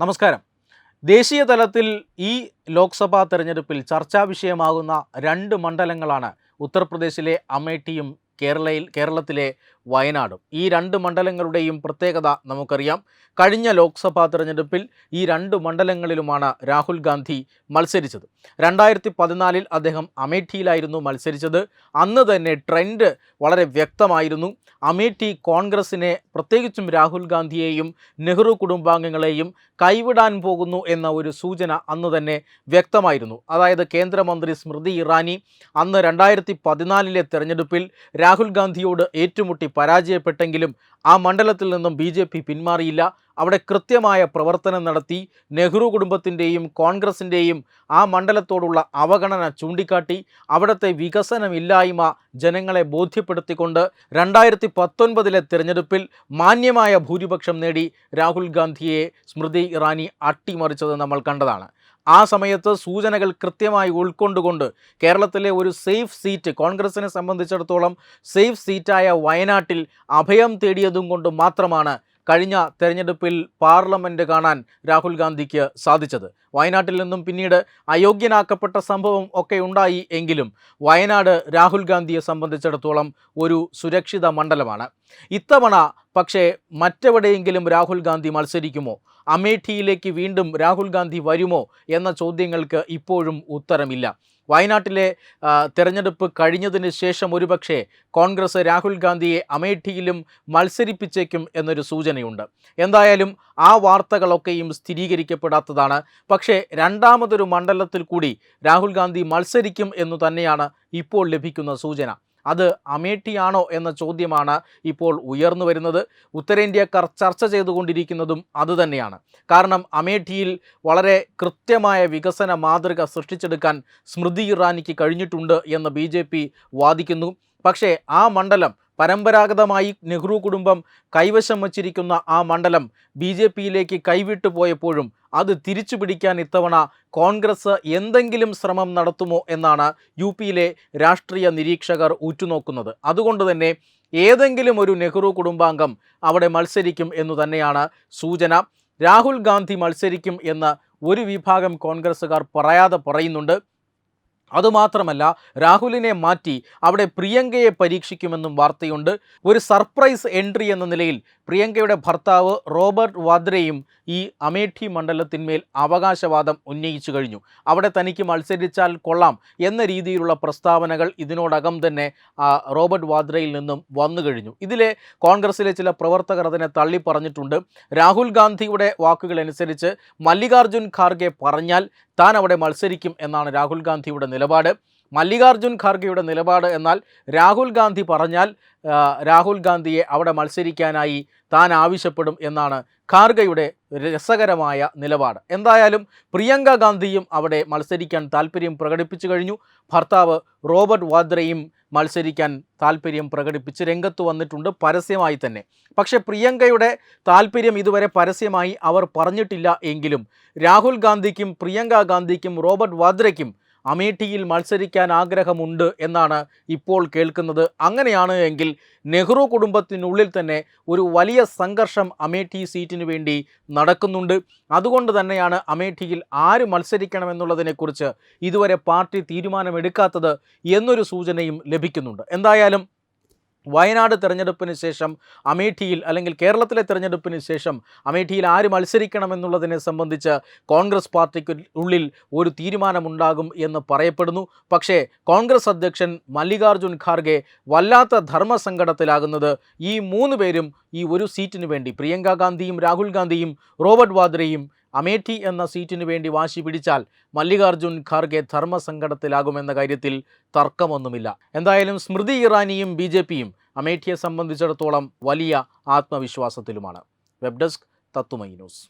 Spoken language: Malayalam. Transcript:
നമസ്കാരം. ദേശീയ തലത്തിൽ ഈ ലോക്സഭാ തെരഞ്ഞെടുപ്പിൽ ചർച്ചാ വിഷയമാകുന്ന രണ്ട് മണ്ഡലങ്ങളാണ് ഉത്തർപ്രദേശിലെ അമേഠിയും കേരളയിൽ കേരളത്തിലെ വയനാടും. ഈ രണ്ട് മണ്ഡലങ്ങളുടെയും പ്രത്യേകത നമുക്കറിയാം. കഴിഞ്ഞ ലോക്സഭാ തെരഞ്ഞെടുപ്പിൽ ഈ രണ്ട് മണ്ഡലങ്ങളിലുമാണ് രാഹുൽ ഗാന്ധി മത്സരിച്ചത്. രണ്ടായിരത്തി പതിനാലിൽ അദ്ദേഹം അമേഠിയിലായിരുന്നു മത്സരിച്ചത്. അന്ന് തന്നെ ട്രെൻഡ് വളരെ വ്യക്തമായിരുന്നു. അമേഠി കോൺഗ്രസിനെ പ്രത്യേകിച്ചും രാഹുൽ ഗാന്ധിയെയും നെഹ്റു കുടുംബാംഗങ്ങളെയും കൈവിടാൻ പോകുന്നു എന്ന ഒരു സൂചന അന്ന് തന്നെ വ്യക്തമായിരുന്നു. അതായത് കേന്ദ്രമന്ത്രി സ്മൃതി ഇറാനി അന്ന് രണ്ടായിരത്തി പതിനാലിലെ തെരഞ്ഞെടുപ്പിൽ രാഹുൽ ഗാന്ധിയോട് ഏറ്റുമുട്ടി പരാജയപ്പെട്ടെങ്കിലും ആ മണ്ഡലത്തിൽ നിന്നും ബി ജെ പി പിന്മാറിയില്ല. അവിടെ കൃത്യമായ പ്രവർത്തനം നടത്തി നെഹ്റു കുടുംബത്തിന്റെയും കോൺഗ്രസിന്റെയും ആ മണ്ഡലത്തോടുള്ള അവഗണന ചൂണ്ടിക്കാട്ടി അവിടുത്തെ വികസനമില്ലായ്മ ജനങ്ങളെ ബോധ്യപ്പെടുത്തിക്കൊണ്ട് രണ്ടായിരത്തി പത്തൊൻപതിലെ തിരഞ്ഞെടുപ്പിൽ മാന്യമായ ഭൂരിപക്ഷം നേടി രാഹുൽ ഗാന്ധിയെ സ്മൃതി ഇറാനി അട്ടിമറിച്ചത് നമ്മൾ കണ്ടതാണ്. ആ സമയത്ത് സൂചനകൾ കൃത്യമായി ഉൾക്കൊണ്ടുകൊണ്ട് കേരളത്തിലെ ഒരു സേഫ് സീറ്റ് കോൺഗ്രസിനെ സംബന്ധിച്ചിടത്തോളം സേഫ് സീറ്റായ വയനാട്ടിൽ അഭയം തേടിയതും കൊണ്ട് മാത്രമാണ് കഴിഞ്ഞ തെരഞ്ഞെടുപ്പിൽ പാർലമെന്റ് കാണാൻ രാഹുൽ ഗാന്ധിക്ക് സാധിച്ചത്. വയനാട്ടിൽ നിന്നും പിന്നീട് അയോഗ്യനാക്കപ്പെട്ട സംഭവം ഒക്കെ ഉണ്ടായി എങ്കിലും വയനാട് രാഹുൽ ഗാന്ധിയെ സംബന്ധിച്ചിടത്തോളം ഒരു സുരക്ഷിത മണ്ഡലമാണ്. ഇത്തവണ പക്ഷേ മറ്റെവിടെയെങ്കിലും രാഹുൽ ഗാന്ധി മത്സരിക്കുമോ? അമേഠിയിലേക്ക് വീണ്ടും രാഹുൽ ഗാന്ധി വരുമോ എന്ന ചോദ്യങ്ങൾക്ക് ഇപ്പോഴും ഉത്തരമില്ല. വയനാട്ടിലെ തെരഞ്ഞെടുപ്പ് കഴിഞ്ഞതിന് ശേഷം ഒരുപക്ഷെ കോൺഗ്രസ് രാഹുൽ ഗാന്ധിയെ അമേഠിയിലും മത്സരിപ്പിച്ചേക്കും എന്നൊരു സൂചനയുണ്ട്. എന്തായാലും ആ വാർത്തകളൊക്കെയും സ്ഥിരീകരിക്കപ്പെടാത്തതാണ്. പക്ഷേ രണ്ടാമതൊരു മണ്ഡലത്തിൽ കൂടി രാഹുൽ ഗാന്ധി മത്സരിക്കും എന്നു തന്നെയാണ് ഇപ്പോൾ ലഭിക്കുന്ന സൂചന. അത് അമേഠിയാണോ എന്ന ചോദ്യമാണ് ഇപ്പോൾ ഉയർന്നു വരുന്നത്. ഉത്തരേന്ത്യക്കാർ ചർച്ച ചെയ്തുകൊണ്ടിരിക്കുന്നതും അതുതന്നെയാണ് കാരണം അമേഠിയിൽ വളരെ കൃത്യമായ വികസന മാതൃക സൃഷ്ടിച്ചെടുക്കാൻ സ്മൃതി ഇറാനിക്ക് കഴിഞ്ഞിട്ടുണ്ട് എന്ന് ബി വാദിക്കുന്നു. പക്ഷേ ആ മണ്ഡലം പരമ്പരാഗതമായി നെഹ്റു കുടുംബം കൈവശം വച്ചിരിക്കുന്ന ആ മണ്ഡലം ബി ജെ പിയിലേക്ക് കൈവിട്ടു പോയപ്പോഴും അത് തിരിച്ചു പിടിക്കാൻ ഇത്തവണ കോൺഗ്രസ് എന്തെങ്കിലും ശ്രമം നടത്തുമോ എന്നാണ് യു പിയിലെ രാഷ്ട്രീയ നിരീക്ഷകർ ഉറ്റുനോക്കുന്നത്. അതുകൊണ്ട് തന്നെ ഏതെങ്കിലും ഒരു നെഹ്റു കുടുംബാംഗം അവിടെ മത്സരിക്കും എന്നു തന്നെയാണ് സൂചന. രാഹുൽ ഗാന്ധി മത്സരിക്കും എന്ന് ഒരു വിഭാഗം കോൺഗ്രസ്സുകാർ പറയാതെ പറയുന്നുണ്ട്. അതുമാത്രമല്ല രാഹുലിനെ മാറ്റി അവിടെ പ്രിയങ്കയെ പരീക്ഷിക്കുമെന്നും വാർത്തയുണ്ട്. ഒരു സർപ്രൈസ് എൻട്രി എന്ന നിലയിൽ പ്രിയങ്കയുടെ ഭർത്താവ് റോബർട്ട് വാദ്രയും ഈ അമേഠി മണ്ഡലത്തിന്മേൽ അവകാശവാദം ഉന്നയിച്ചു കഴിഞ്ഞു. അവിടെ തനിക്ക് മത്സരിച്ചാൽ കൊള്ളാം എന്ന രീതിയിലുള്ള പ്രസ്താവനകൾ ഇതിനോടകം തന്നെ റോബർട്ട് വാദ്രയിൽ നിന്നും വന്നു കഴിഞ്ഞു. ഇതിലെ കോൺഗ്രസിലെ ചില പ്രവർത്തകർ അതിനെ തള്ളി പറഞ്ഞിട്ടുണ്ട്. രാഹുൽ ഗാന്ധിയുടെ വാക്കുകൾ അനുസരിച്ച് മല്ലികാർജുൻ ഖാർഗെ പറഞ്ഞാൽ താൻ അവിടെ മത്സരിക്കും എന്നാണ് രാഹുൽ ഗാന്ധിയുടെ നിലപാട്. മല്ലികാർജുൻ ഖാർഗെയുടെ നിലപാട് എന്നാൽ രാഹുൽ ഗാന്ധി പറഞ്ഞാൽ രാഹുൽ ഗാന്ധിയെ അവിടെ മത്സരിക്കാനായി താൻ ആവശ്യപ്പെടും എന്നാണ് ഖാർഗയുടെ രസകരമായ നിലപാട്. എന്തായാലും പ്രിയങ്ക ഗാന്ധിയും അവിടെ മത്സരിക്കാൻ താല്പര്യം പ്രകടിപ്പിച്ചു കഴിഞ്ഞു. ഭർത്താവ് റോബർട്ട് വാദ്രയും മത്സരിക്കാൻ താല്പര്യം പ്രകടിപ്പിച്ച് രംഗത്ത് വന്നിട്ടുണ്ട് പരസ്യമായി തന്നെ. പക്ഷേ പ്രിയങ്കയുടെ താല്പര്യം ഇതുവരെ പരസ്യമായി അവർ പറഞ്ഞിട്ടില്ല എങ്കിലും രാഹുൽ ഗാന്ധിക്കും പ്രിയങ്ക ഗാന്ധിക്കും റോബർട്ട് വാദ്രയ്ക്കും അമേഠിയിൽ മത്സരിക്കാൻ ആഗ്രഹമുണ്ട് എന്നാണ് ഇപ്പോൾ കേൾക്കുന്നത്. അങ്ങനെയാണ് എങ്കിൽ നെഹ്റു കുടുംബത്തിനുള്ളിൽ തന്നെ ഒരു വലിയ സംഘർഷം അമേഠി സീറ്റിന് വേണ്ടി നടക്കുന്നുണ്ട്. അതുകൊണ്ട് തന്നെയാണ് അമേഠിയിൽ ആര് മത്സരിക്കണമെന്നുള്ളതിനെക്കുറിച്ച് ഇതുവരെ പാർട്ടി തീരുമാനമെടുക്കാത്തത് എന്നൊരു സൂചനയും ലഭിക്കുന്നുണ്ട്. എന്തായാലും വയനാട് തെരഞ്ഞെടുപ്പിന് ശേഷം അമേഠിയിൽ അല്ലെങ്കിൽ കേരളത്തിലെ തെരഞ്ഞെടുപ്പിന് ശേഷം അമേഠിയിൽ ആര് മത്സരിക്കണമെന്നുള്ളതിനെ സംബന്ധിച്ച് കോൺഗ്രസ് പാർട്ടിക്ക് ഉള്ളിൽ ഒരു തീരുമാനമുണ്ടാകും എന്ന് പറയപ്പെടുന്നു. പക്ഷേ കോൺഗ്രസ് അധ്യക്ഷൻ മല്ലികാർജുൻ ഖാർഗെ വല്ലാത്ത ധർമ്മസങ്കടത്തിലാകുന്നത് ഈ മൂന്ന് പേരും ഈ ഒരു സീറ്റിന് വേണ്ടി പ്രിയങ്ക ഗാന്ധിയും രാഹുൽ ഗാന്ധിയും റോബർട്ട് വാദ്രയും അമേഠി എന്ന സീറ്റിന് വേണ്ടി വാശി പിടിച്ചാൽ മല്ലികാർജുൻ ഖാർഗെ ധർമ്മസങ്കടത്തിലാകുമെന്ന കാര്യത്തിൽ തർക്കമൊന്നുമില്ല. എന്തായാലും സ്മൃതി ഇറാനിയും ബി ജെ പിയും അമേഠിയെ സംബന്ധിച്ചിടത്തോളം വലിയ ആത്മവിശ്വാസത്തിലുമാണ്. വെബ് ഡെസ്ക് തത്തുമൈ ന്യൂസ്.